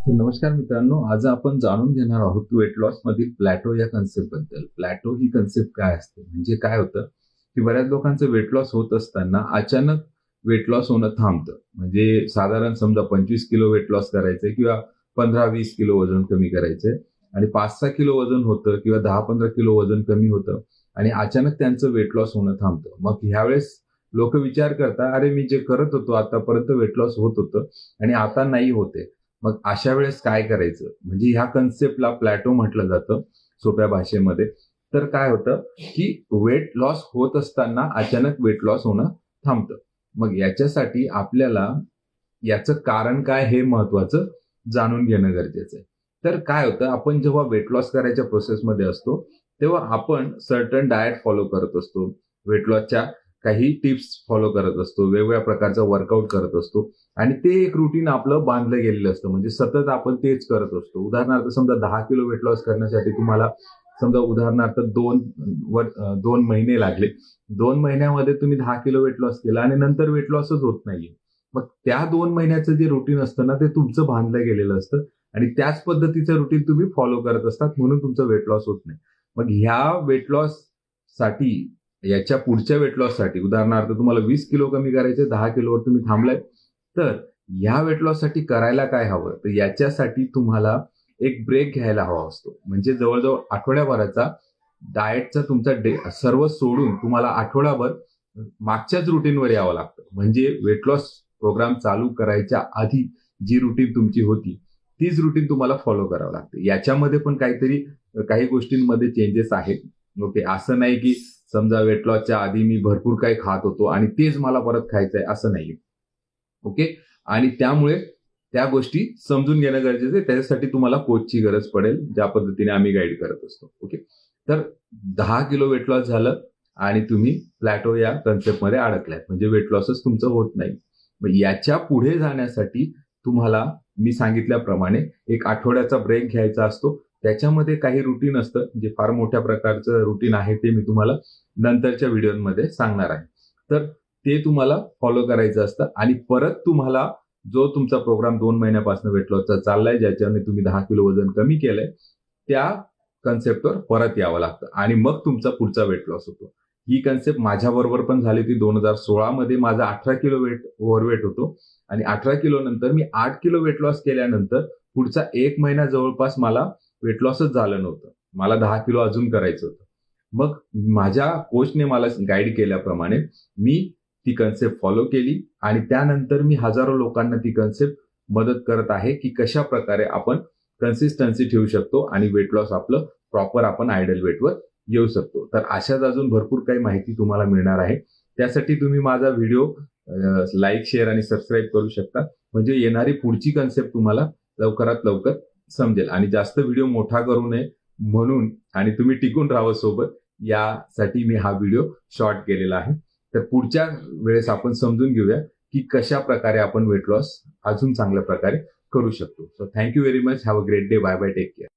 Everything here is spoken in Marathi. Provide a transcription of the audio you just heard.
तर नमस्कार मित्रांनो आज आपण जाणून घेणार आहोत वेट लॉस मधील प्लॅटो या कन्सेप्टबद्दल. प्लॅटो ही कन्सेप्ट काय असते? म्हणजे काय होतं? की बऱ्याच लोकांचं वेट लॉस होत असताना अचानक वेट लॉस होणं थांबतं. म्हणजे साधारण समजा पंचवीस किलो वेट लॉस करायचंय किंवा पंधरा वीस किलो वजन कमी करायचंय. आणि पाच सहा किलो वजन होतं किंवा दहा पंधरा किलो वजन कमी होतं आणि अचानक त्यांचं वेट लॉस होणं थांबतं. मग ह्यावेळेस लोक विचार करतात अरे मी जे करत होतो आतापर्यंत वेट लॉस होत होतं आणि आता नाही होते. मग अशा वेळेस काय करायचं? म्हणजे ह्या कन्सेप्टला प्लॅटो म्हटलं जातं सोप्या भाषेमध्ये. तर काय होतं की वेट लॉस होत असताना अचानक वेट लॉस होणं थांबतं. मग याच्यासाठी आपल्याला याचं कारण काय हे महत्वाचं जाणून घेणं गरजेचं आहे. तर काय होतं आपण जेव्हा वेट लॉस करायच्या प्रोसेसमध्ये असतो तेव्हा आपण सर्टन डाएट फॉलो करत असतो. वेट लॉसच्या काही टिप्स फॉलो करत असतो वेगवेगळ्या प्रकारचं वर्कआउट करत असतो आणि ते एक रुटीन आपलं बांधलं गेलेलं असतं. म्हणजे सतत आपण तेच करत असतो. उदाहरणार्थ समजा दहा किलो वेट लॉस करण्यासाठी तुम्हाला समजा उदाहरणार्थ दोन वर दोन महिने लागले. दोन महिन्यामध्ये तुम्ही दहा किलो वेट लॉस केला आणि नंतर वेट लॉसच होत नाहीये. मग त्या दोन महिन्याचं जे रुटीन असतं ना ते तुमचं बांधलं गेलेलं असतं आणि त्याच पद्धतीचं रुटीन तुम्ही फॉलो करत असतात म्हणून तुमचं वेट लॉस होत नाही. मग ह्या वेट लॉससाठी याच्या पुढच्या वेट लॉससाठी उदाहरणार्थ तुम्हाला वीस किलो कमी करायचे दहा किलोवर तुम्ही थांबलाय तर ह्या वेट लॉससाठी करायला काय हवं? तर याच्यासाठी तुम्हाला एक ब्रेक घ्यायला हवा असतो. म्हणजे जवळजवळ आठवड्याभराचा डाएटचा तुमचा डे सर्व सोडून तुम्हाला आठवड्याभर मागच्याच रुटीनवर यावं लागतं. म्हणजे वेट लॉस प्रोग्राम चालू करायच्या आधी जी रुटीन तुमची होती तीच रुटीन तुम्हाला फॉलो करावं लागते. याच्यामध्ये पण काहीतरी काही गोष्टींमध्ये चेंजेस आहेत. ओके असं नाही की समजा वेट लॉसच्या आधी मी भरपूर काही खात होतो आणि तेच मला परत खायचंय असं नाही ओके आणि त्यामुळे त्या गोष्टी समजून घेणं गरजेचं आहे. त्याच्यासाठी तुम्हाला कोचची गरज पडेल ज्या पद्धतीने आम्ही गाईड करत असतो. ओके तर दहा किलो वेट लॉस झालं आणि तुम्ही प्लॅटो या कन्सेप्टमध्ये अडकलात. म्हणजे वेट लॉसच तुमचं होत नाही. मग याच्यापुढे जाण्यासाठी तुम्हाला मी सांगितल्याप्रमाणे एक आठवड्याचा ब्रेक घ्यायचा असतो. त्याच्यामध्ये काही रुटीन असतं जे फार मोठ्या प्रकारचं रुटीन आहे ते मी तुम्हाला नंतरच्या व्हिडिओमध्ये सांगणार आहे. तर ते तुम्हाला फॉलो करायचं असतं आणि परत तुम्हाला जो तुमचा प्रोग्राम दोन महिन्यापासून वेट लॉसचा चाललाय ज्याच्याने तुम्ही दहा किलो वजन कमी केलंय त्या कन्सेप्टवर परत यावं लागतं आणि मग तुमचा पुढचा वेट लॉस होतो. ही कन्सेप्ट माझ्याबरोबर पण झाली होती. दोन हजार सोळा मध्ये माझा अठरा किलो वेट ओव्हरवेट होतो आणि अठरा किलो नंतर मी आठ किलो वेट लॉस केल्यानंतर पुढचा एक महिना जवळपास मला वेट लॉसच झालं नव्हतं. मला दहा किलो अजून करायचं होतं. मग माझ्या कोचने मला गाईड केल्याप्रमाणे मी ती कन्सेप्ट फॉलो केली आणि त्यानंतर मी हजारो लोकांना ती कन्सेप्ट मदत करत आहे की कशा प्रकारे आपण कन्सिस्टन्सी ठेवू शकतो आणि वेट लॉस आपलं प्रॉपर आपण आयडल वेटवर येऊ शकतो. तर अशाच अजून भरपूर काही माहिती तुम्हाला मिळणार आहे. त्यासाठी तुम्ही माझा व्हिडिओ लाईक शेअर आणि सबस्क्राईब करू शकता. म्हणजे येणारी पुढची कन्सेप्ट तुम्हाला लवकरात लवकर समजेल. आणि जास्त व्हिडिओ मोठा करू नये म्हणून आणि तुम्ही टिकून राहावं सोबत यासाठी मी हा व्हिडिओ शॉर्ट केलेला आहे. तर पुढच्या वेळेस आपण समजून घेऊया की कशा प्रकारे आपण वेट लॉस अजून चांगल्या प्रकारे करू शकतो. So thank you very much have a great day bye bye take care